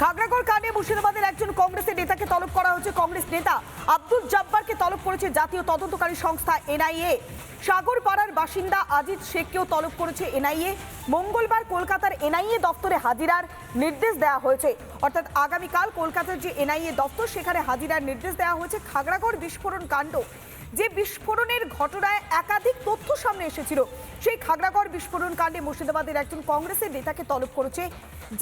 খাগড়াগড় কাণ্ডে মুর্শিদাবাদের একজন কংগ্রেসের নেতাকে তলব করা হয়েছে। কংগ্রেস নেতা আব্দুল জব্বারকে তলব করেছে জাতীয় তদন্তকারী সংস্থা এনআইএ। সাগরপাড়ার বাসিন্দা আজিজ শেখকেও তলব করেছে এনআইএ। মঙ্গলবার কলকাতার এনআইএ দপ্তরে হাজিরার নির্দেশ দেওয়া হয়েছে। অর্থাৎ আগামীকাল কলকাতার যে এনআইএ দপ্তর, সেখানে হাজিরার নির্দেশ দেওয়া হয়েছে। খাগড়াগড় বিস্ফোরণ কাণ্ড, যে বিস্ফোরণের ঘটনায় একাধিক তথ্য সামনে এসেছিল, সেই খাগড়াগড় বিস্ফোরণ কাণ্ডে মুর্শিদাবাদের একজন কংগ্রেসের নেতাকে তলব করেছে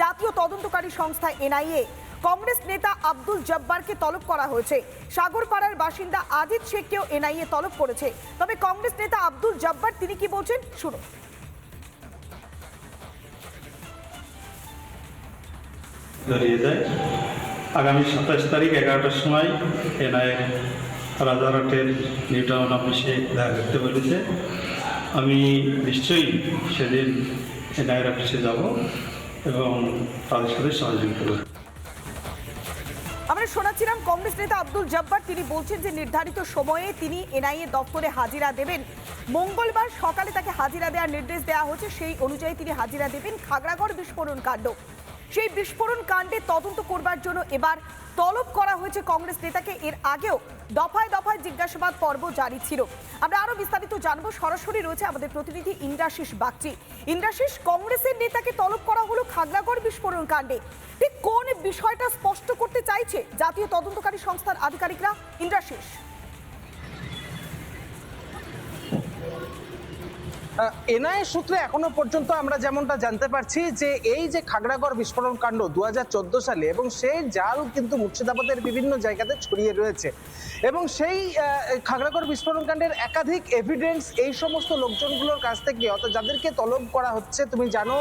জাতীয় তদন্তকারী সংস্থা এনআইএ। কংগ্রেস নেতা আব্দুল জব্বারকে তলব করা হয়েছে। সাগরপাড়ার বাসিন্দা আজিজ শেখকেও এনআইএ তলব করেছে। তবে কংগ্রেস নেতা আব্দুল জব্বার, তিনি কি বলছেন? শুনুন। ধরিয়ে দেয়, আগামী সাতাশ তারিখ এগারোটার সময় এনআইএ রাজারহাটের নিউ টাউন অফিসে দেখা করতে বলেছে। আমি নিশ্চয়ই সেদিন এনআইএর অফিসে যাব। এবং তাদের সাথে সহযোগিতা করবে আমরা শোনাচ্ছিলাম কংগ্রেস নেতা আব্দুল জব্বার। তিনি বলছেন যে নির্ধারিত সময়ে তিনি এনআইএ দপ্তরে হাজিরা দেবেন। মঙ্গলবার সকালে তাকে হাজিরা দেওয়ার নির্দেশ দেওয়া হয়েছে। সেই অনুযায়ী তিনি হাজিরা দেবেন খাগড়াগড় বিস্ফোরণ কাণ্ড। সেই বিস্ফোরণ কাণ্ডে তদন্ত করবার জন্য এবার তলব করা হয়েছে কংগ্রেস নেতাকে। এর আগেও দফায় দফায় জিজ্ঞাসাবাদ পর্ব জারি ছিল। আমরা আরও বিস্তারিত জানব। সরাসরি রয়েছে আমাদের প্রতিনিধি ইন্দ্রাশিস বাগচি। ইন্দ্রাশিস, কংগ্রেসের নেতাকে তলব করা হলো খাগড়াগড় বিস্ফোরণ কাণ্ডে। ঠিক কোন বিষয়টা স্পষ্ট করতে চাইছে জাতীয় তদন্তকারী সংস্থার আধিকারিকরা? ইন্দ্রাশিস। এনআইএ সূত্রে এখনও পর্যন্ত আমরা যেমনটা জানতে পারছি যে এই যে খাগড়াগড় বিস্ফোরণ কাণ্ড দু হাজার চোদ্দ সালে এবং সেই জাল কিন্তু মুর্শিদাবাদের বিভিন্ন জায়গাতে ছড়িয়ে রয়েছে। এবং সেই খাগড়াগড় বিস্ফোরণ কাণ্ডের একাধিক এভিডেন্স এই সমস্ত লোকজনগুলোর কাছ থেকে, অর্থাৎ যাদেরকে তলব করা হচ্ছে, তুমি জানো,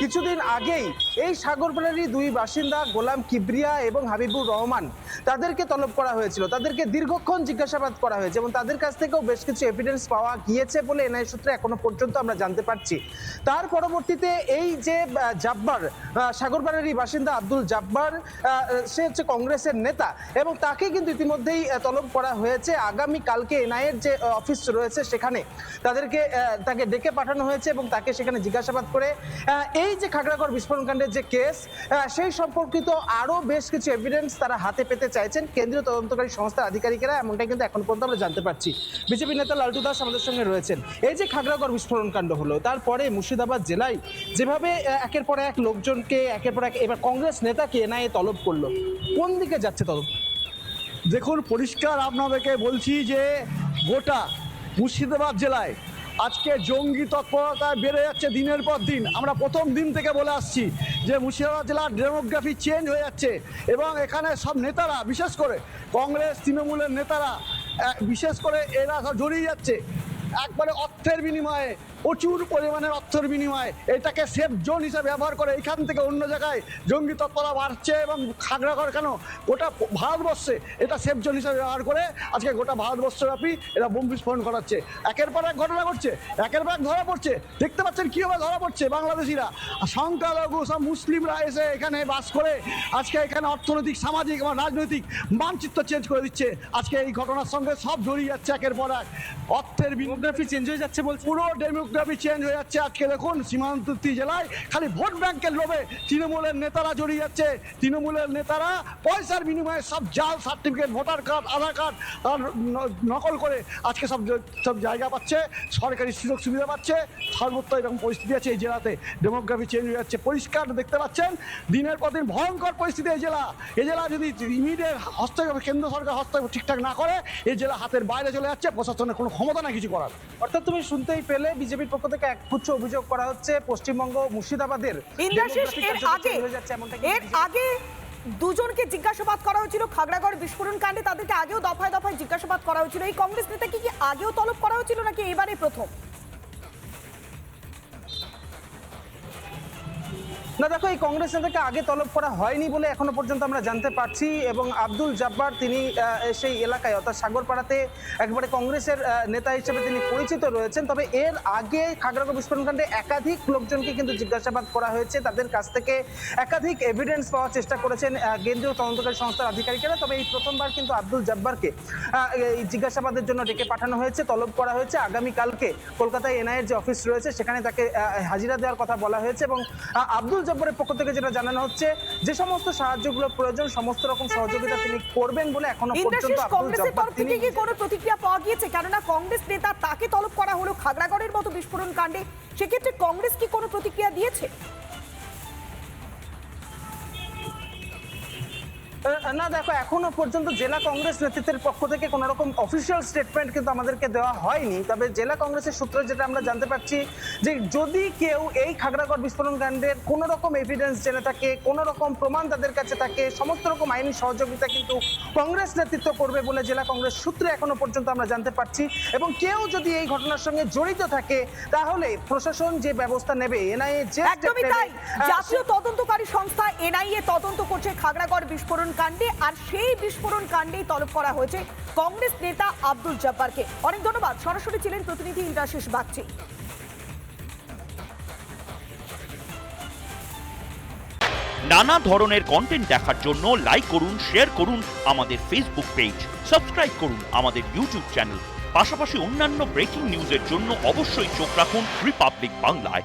কিছুদিন আগেই এই সাগরপাড়ারই দুই বাসিন্দা গোলাম কিবরিয়া এবং হাবিবুর রহমান তাদেরকে তলব করা হয়েছিল। তাদেরকে দীর্ঘক্ষণ জিজ্ঞাসাবাদ করা হয়েছে এবং তাদের কাছ থেকেও বেশ কিছু এভিডেন্স পাওয়া গিয়েছে বলে এনআই সূত্রে এখনও পর্যন্ত আমরা জানতে পারছি। তার পরবর্তীতে এই যে জাব্বার সাগরপাড়ারই বাসিন্দা আব্দুল জাব্বার সে হচ্ছে কংগ্রেসের নেতা এবং তাকে কিন্তু ইতিমধ্যেই তলব করা হয়েছে। আগামী কালকে এনআইএর যে অফিস রয়েছে সেখানে তাদেরকে তাকে ডেকে পাঠানো হয়েছে এবং তাকে সেখানে জিজ্ঞাসাবাদ করে এই যে খাগড়াগড় বিস্ফোরণ কাণ্ডের যে কেস সেই সম্পর্কিত আরও বেশ কিছু এভিডেন্স তারা হাতে পেতে চাইছেন কেন্দ্রীয় তদন্তকারী সংস্থার আধিকারিকেরা, এমনটাই কিন্তু এখন পর্যন্ত আমরা জানতে পারছি। বিজেপি নেতা লালটু দাস আমাদের সঙ্গে রয়েছেন। এই যে খাগড়াগড় বিস্ফোরণ কাণ্ড হলো, তারপরে মুর্শিদাবাদ জেলায় যেভাবে একের পর এক লোকজনকে, একের পর এক, এবার কংগ্রেস নেতাকে এনআইএ তলব করল, কোন দিকে যাচ্ছে তলব দেখুন, পরিষ্কার আপনাদেরকে বলছি যে গোটা মুর্শিদাবাদ জেলায় আজকে জঙ্গি তৎপরতায় বেড়ে যাচ্ছে দিনের পর দিন। আমরা প্রথম দিন থেকে বলে আসছি যে মুর্শিদাবাদ জেলার ডেমোগ্রাফি চেঞ্জ হয়ে যাচ্ছে এবং এখানে সব নেতারা, বিশেষ করে কংগ্রেস, তৃণমূলের নেতারা বিশেষ করে এরা সব জড়িয়ে যাচ্ছে। একবারে অর্থের বিনিময়ে প্রচুর পরিমাণের অর্থের বিনিময়ে এটাকে সেফ জোন হিসেবে ব্যবহার করে এখান থেকে অন্য জায়গায় জঙ্গি তৎপরা বাড়ছে এবং খাগড়াগড় কেন গোটা ভারতবর্ষে এটা সেফ জোন হিসাবে ব্যবহার করে আজকে গোটা ভারতবর্ষব্যাপী এরা বোম বিস্ফোরণ করাচ্ছে একের পর এক ঘটনা ঘটছে একের পর এক ধরা পড়ছে। দেখতে পাচ্ছেন কীভাবে ধরা পড়ছে বাংলাদেশিরা। আর সংখ্যালঘু সব মুসলিমরা এসে এখানে বাস করে আজকে এখানে অর্থনৈতিক সামাজিক এবং রাজনৈতিক মানচিত্র চেঞ্জ করে দিচ্ছে। আজকে এই ঘটনার সঙ্গে সব জড়িয়ে যাচ্ছে একের পর এক। অর্থের ডেমোগ্রাফি চেঞ্জ হয়ে যাচ্ছে বলছে। পুরো ডেমোগ্রাফি চেঞ্জ হয়ে যাচ্ছে আজকে দেখুন সীমান্তবর্তী জেলায় খালি ভোট ব্যাংকের লোভে তৃণমূলের নেতারা জড়িয়ে যাচ্ছে। তৃণমূলের নেতারা পয়সার বিনিময়ে সব জাল certificate voter card Aadhaar card আর নকল করে আজকে সব সব জায়গা পাচ্ছে, সরকারি সুযোগ সুবিধা পাচ্ছে। সর্বত্র এরকম পরিস্থিতি আছে এই জেলাতে। ডেমোগ্রাফি চেঞ্জ হয়ে যাচ্ছে। পরিষ্কার দেখতে পাচ্ছেন, দিনের পর দিন ভয়ঙ্কর পরিস্থিতি এই জেলা। এই জেলা যদি ইমিডিয়েট হস্তক্ষেপ, কেন্দ্র সরকার হস্তক্ষেপ ঠিকঠাক না করে এই জেলা হাতের বাইরে চলে যাচ্ছে, প্রশাসনের কোনো ক্ষমতা না কিছু করার। অর্থাৎ তুমি শুনতেই পেলে বিজেপির পক্ষ থেকে এক গুচ্ছ অভিযোগ করা হচ্ছে পশ্চিমবঙ্গ মুর্শিদাবাদের এর আগে এর আগে দুজনকে জিজ্ঞাসাবাদ করা হয়েছিল খাগড়াগড় বিস্ফোরণ কাণ্ডে তাদেরকে আগেও দফায় দফায় জিজ্ঞাসাবাদ করা হয়েছিল। এই কংগ্রেস নেতাকে কি আগেও তলব করা হয়েছিল নাকি এবারে প্রথম? না, দেখো, এই কংগ্রেস নেতাকে আগে তলব করা হয়নি বলে এখনও পর্যন্ত আমরা জানতে পারছি। এবং আব্দুল জব্বার তিনি সেই এলাকায়, অর্থাৎ সাগরপাড়াতে একবারে কংগ্রেসের নেতা হিসেবে তিনি পরিচিত রয়েছেন। তবে এর আগে খাগড়াগড় বিস্ফোরণ কাণ্ডে একাধিক লোকজনকে কিন্তু জিজ্ঞাসাবাদ করা হয়েছে। তাদের কাছ থেকে একাধিক এভিডেন্স পাওয়ার চেষ্টা করেছেন কেন্দ্রীয় তদন্তকারী সংস্থার আধিকারিকেরা। তবে এই প্রথমবার কিন্তু আব্দুল জব্বারকে এই জিজ্ঞাসাবাদের জন্য ডেকে পাঠানো হয়েছে, তলব করা হয়েছে। আগামীকালকে কলকাতায় এনআইএর যে অফিস রয়েছে, সেখানে তাকে হাজিরা দেওয়ার কথা বলা হয়েছে। এবং আব্দুল জব্বরের পক্ষ থেকে যেটা জানানো হচ্ছে যে সমস্ত সাহায্যগুলো প্রয়োজন সমস্ত রকম সহযোগিতা তিনি করবেন বলে এখনও পর্যন্ত কংগ্রেসের তরফ থেকে কি কোনো প্রতিক্রিয়া পাওয়া গিয়েছে? কেননা কংগ্রেস নেতা তাকে তলব করা হলো খাগড়াগড়ের মতো বিস্ফোরণ কাণ্ডে। সেক্ষেত্রে কংগ্রেস কি কোনো প্রতিক্রিয়া দিয়েছে? না দেখো এখনও পর্যন্ত জেলা কংগ্রেস নেতৃত্বের পক্ষ থেকে কোনো রকম অফিসিয়াল স্টেটমেন্ট কিন্তু আমাদেরকে দেওয়া হয়নি। তবে জেলা কংগ্রেসের সূত্রে যেটা আমরা জানতে পারছি যে যদি কেউ এই খাগড়াগড় বিস্ফোরণ কাণ্ডের কোনো রকম এভিডেন্স জেনে থাকে কোনো রকম প্রমাণ তাদের কাছে থাকে সমস্ত রকম আইনি সহযোগিতা কিন্তু কংগ্রেস নেতৃত্ব করবে বলে জেলা কংগ্রেস সূত্রে এখনও পর্যন্ত আমরা জানতে পারছি। এবং কেউ যদি এই ঘটনার সঙ্গে জড়িত থাকে তাহলে প্রশাসন যে ব্যবস্থা নেবে এনআইএ যে জাতীয় তদন্তকারী সংস্থা এনআইএ তদন্ত করছে খাগড়াগড় বিস্ফোরণ কাণ্ডে আর সেই বিস্ফোরণ কাণ্ডেই তলব করা হয়েছে কংগ্রেস নেতা আব্দুল জব্বারকে। অনেক ধন্যবাদ। সরাসরি ছিলেন প্রতিনিধি ইন্দ্রাশিস বাগচি। নানা ধরনের কন্টেন্ট দেখার জন্য লাইক করুন শেয়ার করুন আমাদের ফেসবুক পেজ সাবস্ক্রাইব করুন আমাদের ইউটিউব চ্যানেল পাশাপাশি অন্যান্য ব্রেকিং নিউজের জন্য অবশ্যই চোখ রাখুন রিপাবলিক বাংলায়